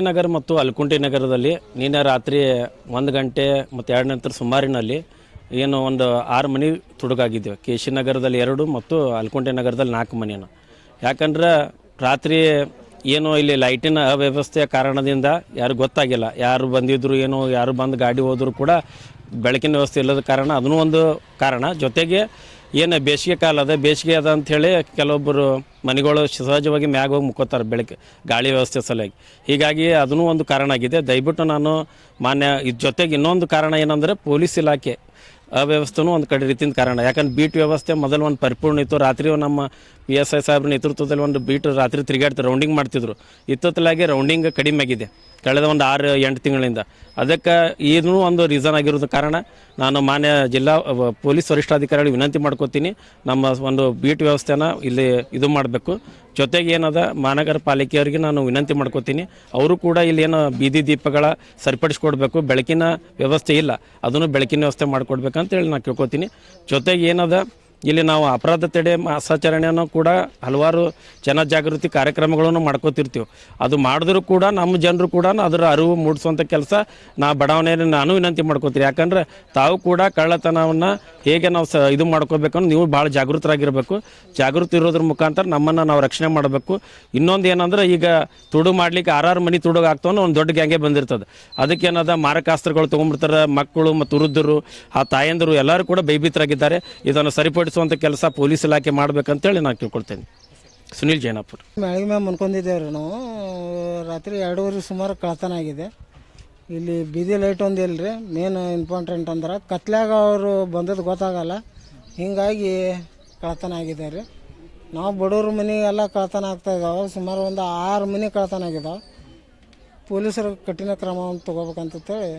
ನಗರ ಮತ್ತು ಅಲ್ಕುಂಟಿ ನಗರದಲ್ಲಿ ನಿನ್ನೆ ರಾತ್ರಿ ಒಂದು ಗಂಟೆ ಮತ್ತು ಎರಡು ನಂತರ ಸುಮಾರಿನಲ್ಲಿ ಏನು ಒಂದು ಆರು ಮನೆ ತುಡುಗಾಗಿದ್ದೇವೆ ಕೆ ಸಿ ನಗರದಲ್ಲಿ ಎರಡು ಮತ್ತು ಅಲ್ಕುಂಟೆ ನಗರದಲ್ಲಿ ನಾಲ್ಕು ಮನೆಯನ್ನು ಯಾಕಂದ್ರೆ ರಾತ್ರಿ ಏನು ಇಲ್ಲಿ ಲೈಟಿನ ಅವ್ಯವಸ್ಥೆಯ ಕಾರಣದಿಂದ ಯಾರು ಗೊತ್ತಾಗಿಲ್ಲ. ಯಾರು ಬಂದಿದ್ರು ಏನೋ, ಯಾರು ಬಂದು ಗಾಡಿ ಹೋದ್ರು ಕೂಡ ಬೆಳಕಿನ ವ್ಯವಸ್ಥೆ ಇಲ್ಲದ ಕಾರಣ ಅದನ್ನೂ ಒಂದು ಕಾರಣ. ಜೊತೆಗೆ ಏನು ಬೇಸಿಗೆ ಕಾಲ ಅದ, ಬೇಸಿಗೆ ಅದ ಅಂಥೇಳಿ ಕೆಲವೊಬ್ಬರು ಮನೆಗಳು ಸಹಜವಾಗಿ ಮ್ಯಾಗ ಹೋಗಿ ಮುಕ್ಕೋತಾರೆ ಬೆಳಗ್ಗೆ ಗಾಳಿ ವ್ಯವಸ್ಥೆ ಸಲುವಾಗಿ. ಹೀಗಾಗಿ ಅದನ್ನೂ ಒಂದು ಕಾರಣ ಆಗಿದೆ. ದಯವಿಟ್ಟು ನಾನು ಮಾನ್ಯ ಇದ್ರ ಜೊತೆಗೆ ಇನ್ನೊಂದು ಕಾರಣ ಏನಂದರೆ ಪೊಲೀಸ್ ಇಲಾಖೆ ಅವ್ಯವಸ್ಥೆನೂ ಒಂದು ಕಡೆ ರೀತಿಯಿಂದ ಕಾರಣ. ಯಾಕಂದ್ರೆ ಬೀಟ್ ವ್ಯವಸ್ಥೆ ಮೊದಲು ಒಂದು ಪರಿಪೂರ್ಣ ಇತ್ತು. ರಾತ್ರಿ ನಮ್ಮ ಪಿ ಎಸ್ ಐ ಸಾಹೇಬ್ರ ನೇತೃತ್ವದಲ್ಲಿ ಒಂದು ಬೀಟ್ ರಾತ್ರಿ ತಿರುಗಾಡ್ತಾರೆ ರೌಂಡಿಂಗ್ ಮಾಡ್ತಿದ್ರು. ಇತ್ತಲಾಗಿ ರೌಂಡಿಂಗ್ ಕಡಿಮೆ ಆಗಿದೆ. ಕಳೆದ ಒಂದು ಆರು, ಎಂಟು ತಿಂಗಳಿಂದ. ಅದಕ್ಕೆ ಇದೂ ಒಂದು ರೀಸನ್ ಆಗಿರೋದು ಕಾರಣ, ನಾನು ಮಾನ್ಯ ಜಿಲ್ಲಾ ಪೊಲೀಸ್ ವರಿಷ್ಠಾಧಿಕಾರಿಗಳಿಗೆ ವಿನಂತಿ ಮಾಡ್ಕೋತೀನಿ, ನಮ್ಮ ಒಂದು ಬೀಟ್ ವ್ಯವಸ್ಥೆನ ಇಲ್ಲಿ ಇದು ಮಾಡಬೇಕು. ಜೊತೆಗೆ ಏನದ, ಮಹಾನಗರ ಪಾಲಿಕೆಯವರಿಗೆ ನಾನು ವಿನಂತಿ ಮಾಡ್ಕೋತೀನಿ. ಅವರು ಕೂಡ ಇಲ್ಲಿ ಏನು ಬೀದಿ ದೀಪಗಳ ಸರಿಪಡಿಸ್ಕೊಡ್ಬೇಕು. ಬೆಳಕಿನ ವ್ಯವಸ್ಥೆ ಇಲ್ಲ. ಅದನ್ನು ಬೆಳಕಿನ ವ್ಯವಸ್ಥೆ ಮಾಡಿಕೊಡ್ಬೇಕಂತೇಳಿ ನಾನು ಕೇಳ್ಕೊತೀನಿ. ಜೊತೆಗೆ ಏನದ ಇಲ್ಲಿ ನಾವು ಅಪರಾಧ ತಡೆ ಮಾಸಾಚರಣೆಯನ್ನು ಕೂಡ ಹಲವಾರು ಜನ ಜಾಗೃತಿ ಕಾರ್ಯಕ್ರಮಗಳನ್ನು ಮಾಡ್ಕೋತಿರ್ತೀವಿ. ಅದು ಮಾಡಿದ್ರೂ ಕೂಡ ನಮ್ಮ ಜನರು ಕೂಡ ಅದರ ಅರಿವು ಮೂಡಿಸುವಂಥ ಕೆಲಸ ನಾ ಬಡಾವಣೆಯಲ್ಲಿ ನಾನು ವಿನಂತಿ ಮಾಡ್ಕೋತೀವಿ ಯಾಕಂದ್ರೆ ತಾವು ಕೂಡ ಕಳ್ಳತನವನ್ನು ಹೇಗೆ ನಾವು ಸ ಇದು ಮಾಡ್ಕೋಬೇಕಂದ್ರೆ ನೀವು ಭಾಳ ಜಾಗೃತರಾಗಿರಬೇಕು. ಜಾಗೃತಿ ಇರೋದ್ರ ಮುಖಾಂತರ ನಮ್ಮನ್ನು ನಾವು ರಕ್ಷಣೆ ಮಾಡಬೇಕು. ಇನ್ನೊಂದು ಏನಂದ್ರೆ ಈಗ ತುಡು ಮಾಡ್ಲಿಕ್ಕೆ ಆರಾರು ಮನೆ ತುಡುಗ ಒಂದು ದೊಡ್ಡ ಗ್ಯಾಂಗೆ ಬಂದಿರ್ತದೆ. ಅದಕ್ಕೆ ಏನದ ಮಾರಕಾಸ್ತ್ರಗಳು ತೊಗೊಂಡ್ಬಿಡ್ತಾರೆ. ಮಕ್ಕಳು ಮತ್ತು ವೃದ್ಧರು, ಆ ತಾಯಂದರು ಎಲ್ಲರೂ ಕೂಡ ಬೈಬಿತರಾಗಿದ್ದಾರೆ ಇದನ್ನು ಸರಿಪಡಿಸುವಂಥ ಕೆಲಸ ಪೊಲೀಸ್ ಇಲಾಖೆ ಮಾಡ್ಬೇಕಂತೇಳಿ ನಾನು ತಿಳ್ಕೊಳ್ತೇನೆ ಸುನೀಲ್ ಜೈನಾಪುರ್. ಮ್ಯಾಳಿಗೆ ಮ್ಯಾಮ್ ಮನ್ಕೊಂಡಿದ್ದೇವೆ ರೀ ನಾವು. ರಾತ್ರಿ ಎರಡೂವರೆ ಸುಮಾರು ಕಳತನ ಆಗಿದೆ. ಇಲ್ಲಿ ಬೀದಿ ಲೈಟ್ ಒಂದು ಇಲ್ಲ ರೀ. ಮೇನ್ ಇಂಪಾರ್ಟೆಂಟ್ ಅಂದ್ರೆ ಕತ್ಲಾಗ ಅವರು ಬಂದದ್ದು ಗೊತ್ತಾಗಲ್ಲ. ಹೀಗಾಗಿ ಕಳತನ ಆಗಿದೆ ರೀ. ನಾವು ಬಡವ್ರ ಮನೆ ಎಲ್ಲ ಕಳ್ತನ ಆಗ್ತಾ ಇದಾವೆ. ಸುಮಾರು ಒಂದು ಆರು ಮನೆ ಕಳ್ತನ ಆಗಿದಾವೆ. ಪೊಲೀಸರು ಕಠಿಣ ಕ್ರಮವನ್ನು ತೊಗೋಬೇಕಂತೇಳಿ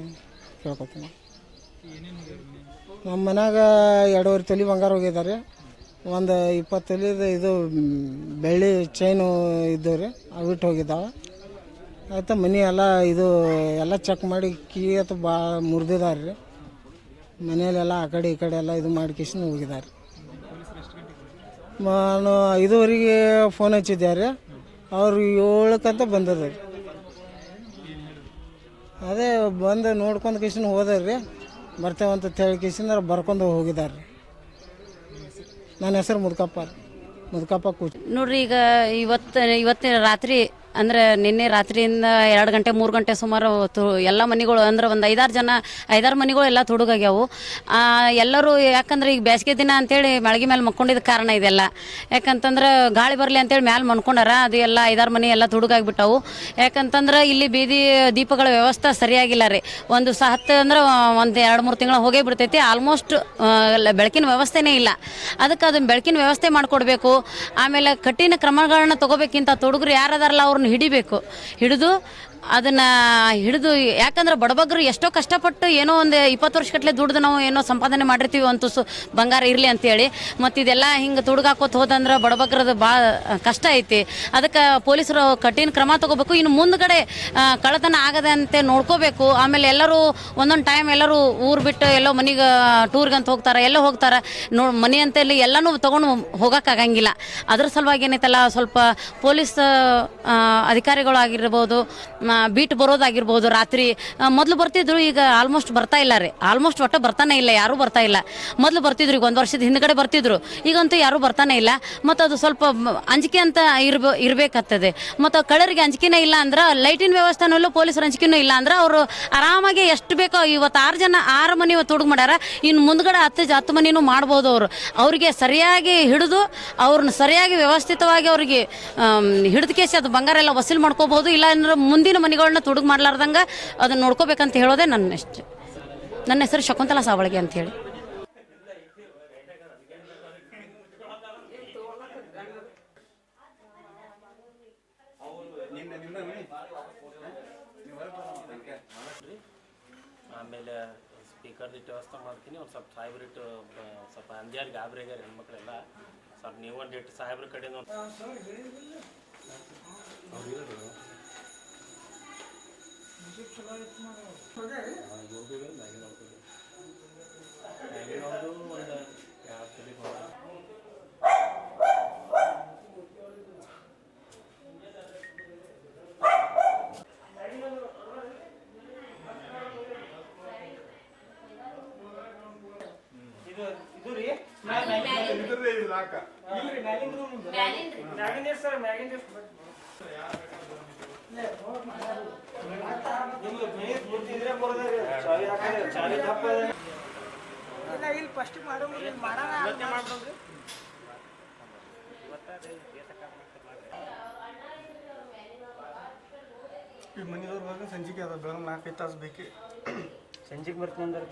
ಕೇಳ್ಕೊತೀನಿ. ನಮ್ಮ ಮನ್ಯಾಗ ಎರಡೂವರೆ ತೊಲಿ ಬಂಗಾರ ಹೋಗಿದ್ದಾರೆ ಒಂದು ಇಪ್ಪತ್ತು ತೊಲಿದು ಇದು ಬೆಳ್ಳಿ ಚೈನು ಇದ್ದವು ರೀ, ಅವು ಇಟ್ಟು ಹೋಗಿದ್ದಾವೆ ಆಯ್ತು ಮನೆ ಎಲ್ಲ ಇದು ಎಲ್ಲ ಚೆಕ್ ಮಾಡಿ ಕೀ ಅಥವಾ ಬಾ ಮುರಿದಿದ್ದಾರೆ ರೀ. ಮನೆಯಲ್ಲೆಲ್ಲ ಆ ಕಡೆ ಈ ಕಡೆ ಎಲ್ಲ ಇದು ಮಾಡಿ ಹೋಗಿದಾರೆ. ಹೋಗಿದ್ದಾರೆ ನಾನು ಐದುವರೆಗೆ ಫೋನ್ ಹಚ್ಚಿದ್ದಾರೆ ಅವ್ರು ಏಳಕ್ಕಂತ ಬಂದದ ರೀ. ಅದೇ ಬಂದು ನೋಡ್ಕೊಂಡು ಕಿಶನ್ ಹೋದಾರ ರೀ. ಬರ್ತೇವಂತ ಹೇಳಿ ಕಿಶನ್ ಬರ್ಕೊಂಡು ಹೋಗಿದ್ದಾರೆ. ನನ್ನ ಹೆಸರು ಮುದ್ಕಪ್ಪ ಮುದುಕಪ್ಪ. ಮುದ್ಕಪ್ಪ ಕೂಚ್ ನೋಡ್ರಿ, ಈಗ ಇವತ್ತು ಇವತ್ತಿನ ರಾತ್ರಿ ಅಂದ್ರೆ ನಿನ್ನೆ ರಾತ್ರಿಯಿಂದ ಎರಡು ಗಂಟೆ, ಮೂರು ಗಂಟೆ ಸುಮಾರು ತು ಎಲ್ಲ ಮನೆಗಳು ಅಂದ್ರೆ ಒಂದು ಐದಾರು ಜನ, ಐದಾರು ಮನೆಗಳು ಎಲ್ಲ ತುಡುಗಾಗ್ಯಾವು. ಎಲ್ಲರೂ ಯಾಕಂದ್ರೆ ಈಗ ಬೇಸಿಗೆ ದಿನ ಅಂತೇಳಿ ಮಳಿಗೆ ಮೇಲೆ ಮಕ್ಕೊಂಡಿದ್ದ ಕಾರಣ ಇದೆಲ್ಲ. ಯಾಕಂತಂದ್ರೆ ಗಾಳಿ ಬರಲಿ ಅಂತೇಳಿ ಮ್ಯಾಲೆ ಮನ್ಕೊಂಡಾರ, ಅದು ಎಲ್ಲ ಐದಾರು ಮನೆ ಎಲ್ಲ ತುಡುಗಾಗ್ಬಿಟ್ಟವು. ಯಾಕಂತಂದ್ರೆ ಇಲ್ಲಿ ಬೀದಿ ದೀಪಗಳ ವ್ಯವಸ್ಥೆ ಸರಿಯಾಗಿಲ್ಲ ರೀ. ಒಂದು ಸ ಹತ್ತು ಅಂದ್ರೆ ಒಂದು ಎರಡು ಮೂರು ತಿಂಗಳು ಹೋಗೇ ಬಿಡ್ತೈತಿ, ಆಲ್ಮೋಸ್ಟ್ ಬೆಳಕಿನ ವ್ಯವಸ್ಥೆನೇ ಇಲ್ಲ. ಅದಕ್ಕೆ ಅದನ್ನ ಬೆಳಕಿನ ವ್ಯವಸ್ಥೆ ಮಾಡಿಕೊಡ್ಬೇಕು. ಆಮೇಲೆ ಕಠಿಣ ಕ್ರಮಗಳನ್ನ ತಗೋಬೇಕಿಂತ ತೊಡಗರು ಯಾರದಾರಲ್ಲ ಹಿಡಿಬೇಕು. ಹಿಡಿದು ಅದನ್ನ ಹಿಡಿದು, ಯಾಕಂದ್ರೆ ಬಡಬಗ್ರು ಎಷ್ಟೋ ಕಷ್ಟಪಟ್ಟು ಏನೋ ಒಂದು ಇಪ್ಪತ್ತು ವರ್ಷಗಟ್ಟಲೆ ದುಡ್ದು ನಾವು ಏನೋ ಸಂಪಾದನೆ ಮಾಡಿರ್ತೀವಿ ಅಂತ ಬಂಗಾರ ಬಂಗಾರ ಇರಲಿ ಅಂತೇಳಿ. ಮತ್ತು ಇದೆಲ್ಲ ಹಿಂಗೆ ತುಡುಗಾಕೋತ ಹೋದಂದ್ರೆ ಬಡಬಗ್ರದ್ದು ಭಾಳ ಕಷ್ಟ ಐತಿ. ಅದಕ್ಕೆ ಪೊಲೀಸರು ಕಠಿಣ ಕ್ರಮ ತಗೋಬೇಕು. ಇನ್ನು ಮುಂದ್ಗಡೆ ಕಳ್ಳತನ ಆಗದಂತೆ ನೋಡ್ಕೋಬೇಕು. ಆಮೇಲೆ ಎಲ್ಲರೂ ಒಂದೊಂದು ಟೈಮ್ ಎಲ್ಲರೂ ಊರು ಬಿಟ್ಟು ಎಲ್ಲೋ ಮನೆಗೆ, ಟೂರ್ಗೆ ಅಂತ ಹೋಗ್ತಾರೆ, ಎಲ್ಲೋ ಹೋಗ್ತಾರೆ. ನೋ, ಮನೆ ಅಂತೇಳಿ ಎಲ್ಲನೂ ತೊಗೊಂಡು ಹೋಗೋಕ್ಕಾಗಂಗಿಲ್ಲ ಅದ್ರ ಸಲುವಾಗಿ ಏನೈತಲ್ಲ, ಸ್ವಲ್ಪ ಪೊಲೀಸ್ ಅಧಿಕಾರಿಗಳು ಅಧಿಕಾರಿಗಳಾಗಿರ್ಬೋದು ಬೀಟ್ ಬರೋದಾಗಿರ್ಬೋದು, ರಾತ್ರಿ ಮೊದಲು ಬರ್ತಿದ್ರು, ಈಗ ಆಲ್ಮೋಸ್ಟ್ ಬರ್ತಾ ಇಲ್ಲ ರೀ. ಆಲ್ಮೋಸ್ಟ್ ಒಟ್ಟು ಬರ್ತಾನೆ ಇಲ್ಲ, ಯಾರೂ ಬರ್ತಾ ಇಲ್ಲ. ಮೊದಲು ಬರ್ತಿದ್ರು, ಈಗ ಒಂದು ವರ್ಷದ ಹಿಂದ್ಗಡೆ ಬರ್ತಿದ್ರು. ಈಗಂತೂ ಯಾರೂ ಬರ್ತಾನೆ ಇಲ್ಲ. ಮತ್ತು ಅದು ಸ್ವಲ್ಪ ಅಂಜಿಕೆ ಅಂತ ಇರ್ಬ, ಇರಬೇಕಾಗ್ತದೆ. ಮತ್ತು ಕಳ್ಳರಿಗೆ ಅಂಜಿಕೆನೇ ಇಲ್ಲ ಅಂದ್ರೆ ಲೈಟಿನ ವ್ಯವಸ್ಥೆನಲ್ಲೂ ಪೊಲೀಸ್ ಪೊಲೀಸರ ಅಂಜಿಕೆನೂ ಇಲ್ಲ ಅಂದ್ರೆ, ಅವರು ಆರಾಮಾಗಿ ಎಷ್ಟು ಬೇಕೋ, ಇವತ್ತು ಆರು ಜನ, ಆರು ಮನೆ ಇವತ್ತು ಹುಡುಗ ಮಾಡ್ಯಾರ ಇನ್ನು ಮುಂದ್ಗಡೆ ಹತ್ತು ಹತ್ತು ಮನೆನೂ ಮಾಡ್ಬೋದು ಅವರು. ಅವರಿಗೆ ಸರಿಯಾಗಿ ಹಿಡಿದು ಅವ್ರನ್ನ ಸರಿಯಾಗಿ ವ್ಯವಸ್ಥಿತವಾಗಿ ಅವರಿಗೆ ಹಿಡಿದು ಕೇಸಿ ಅದು ಬಂಗಾರ ಎಲ್ಲ ವಸೂಲಿ ಮಾಡ್ಕೋಬಹುದು ಇಲ್ಲ ಅಂದ್ರೆ ಮುಂದಿನ ಮನೆಗಳನ್ನ ತುಡುಗು ಮಾಡ್ಲಾರ್ದಂಗೆ ಅದನ್ನ ನೋಡ್ಕೋಬೇಕಂತ ಹೇಳೋದೇ ನನ್ನ ಇಷ್ಟ ನನ್ನ ಹೆಸರು ಶಕುಂತಲಾ ಸಾವಳಗೆ ಅಂತ ಹೇಳಿ ಆಮೇಲೆ ಸ್ಪೀಕರ್ ಇಟ್ಟು ವ್ಯವಸ್ಥೆ ಮಾಡ್ತೀನಿ. ಒಂದು ಸ್ವಲ್ಪ ಬ- ಸ್ವಲ್ಪ ಅಂದ್ಯಾರ ಗಾಬ್ರಿ ಆಗ್ಯಾರ ಹೆಣ್ಮಕ್ಳೆಲ್ಲ. ಸ್ವಲ್ಪ ನೀವು ಒಂದು ಇಟ್ಟು ಸಾಹೇಬ್ರ ಕಡೆಯಿಂದ ಮ್ಯಾಗಿಂದ ಸರ್ ಮ್ಯಾಗಿಂದ ಎಷ್ಟು ಒಂದು ಒಂದು ಯಾವ ತಲೆ ಹೋದ ಈ ಮನೆಯವ್ರು ಬಂದು ಸಂಜೆಗೆ ಅದ ಬೆಳಗ್ಗೆ ನಾಲ್ಕೈದು ತಾಸು ಬೇಕಿ. ಸಂಜೆಗೆ ಬರ್ತೀನಿ ಅಂದ್ರೆ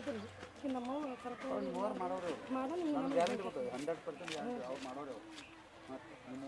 ತೆಗಿತೀನಿ ಈಗ ನಮ್ಮ ಅವ್ವ ಕರ್ಕೊಂಡು ಮಾಡೋ ಹಂಡ್ರೆಡ್ ಪರ್ಸೆಂಟ್ ಮಾಡೋರು. ನಿಮ್ಮ